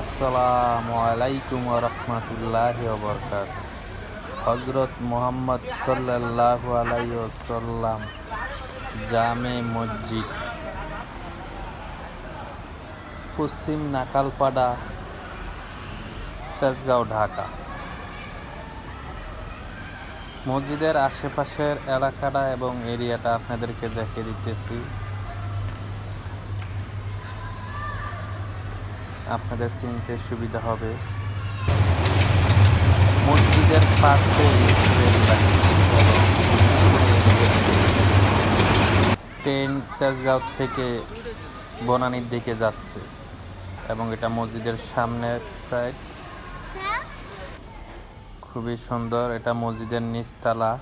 আসসালামু আলাইকুম রহমতুল্লাহ বরকাত হজরত মোহাম্মদ সাল্লাহ আলাইসাল্লাম জামে মসজিদ। পশ্চিম নাকালপাড়া, তেজগাঁও, ঢাকা। মসজিদের আশেপাশের এলাকাটা এবং এরিয়াটা আপনাদেরকে দেখে দিতেছি। আপনাদের চিনতে সুবিধা হবে। মসজিদের পাশে ট্রেন তেজগাঁও থেকে বনানীর দিকে যাচ্ছে এবং এটা মসজিদের সামনের সাইড খুবই সুন্দর, এটা মসজিদের নিচতলা।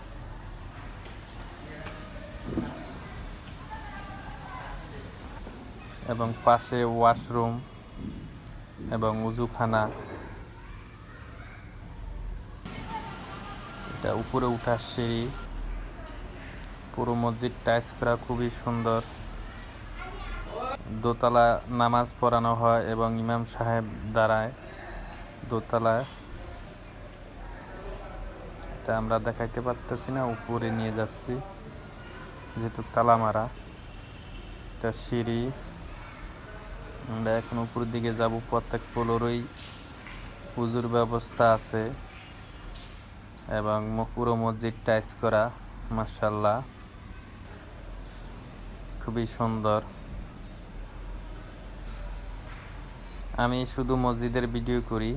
এবং পাশে ওয়াশরুম এবং উজুখানা। এটা উপরে উঠার সিঁড়ি। পুরো মসজিদ টাইস করা খুবই সুন্দর। দোতলা নামাজ পড়ানো হয় এবং ইমাম সাহেব দাঁড়ায় দোতলায়। এটা আমরা দেখাইতে পারতেছি না, উপরে নিয়ে যাচ্ছি। যেহেতু তালা মারা এটা সিঁড়ি। আমরা এখন উপরের দিকে যাব প্রত্যেক ফ্লোরেই পুজোর ব্যবস্থা আছে এবং পুরো মসজিদ টাইস করা মার্শাল্লাহ খুবই সুন্দর। আমি শুধু মসজিদের ভিডিও করি।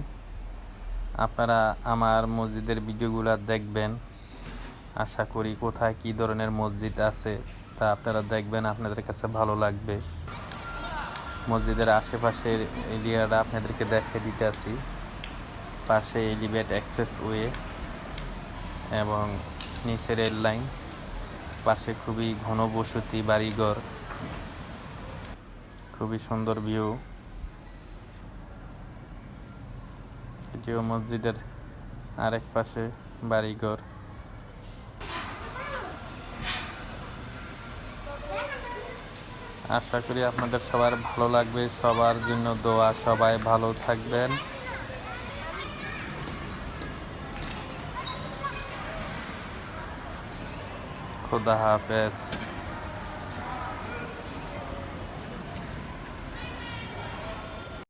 আপনারা আমার মসজিদের ভিডিওগুলো দেখবেন। আশা করি কোথায় কি ধরনের মসজিদ আছে তা আপনারা দেখবেন, আপনাদের কাছে ভালো লাগবে। মসজিদের আশেপাশের এরিয়াটা আপনাদেরকে দেখে দিতে আসি পাশে এলিভেট অ্যাক্সেস ওয়ে এবং নিচে রেল লাইন। পাশে খুবই ঘন বসতি, বাড়িঘর। খুবই সুন্দর ভিউ। এটিও মসজিদের আরেক পাশে বাড়িঘর। আশা করি আপনাদের সবার ভালো লাগবে সবার জন্য দোয়া সবাই ভালো থাকবেন। খুদা হাফেজ।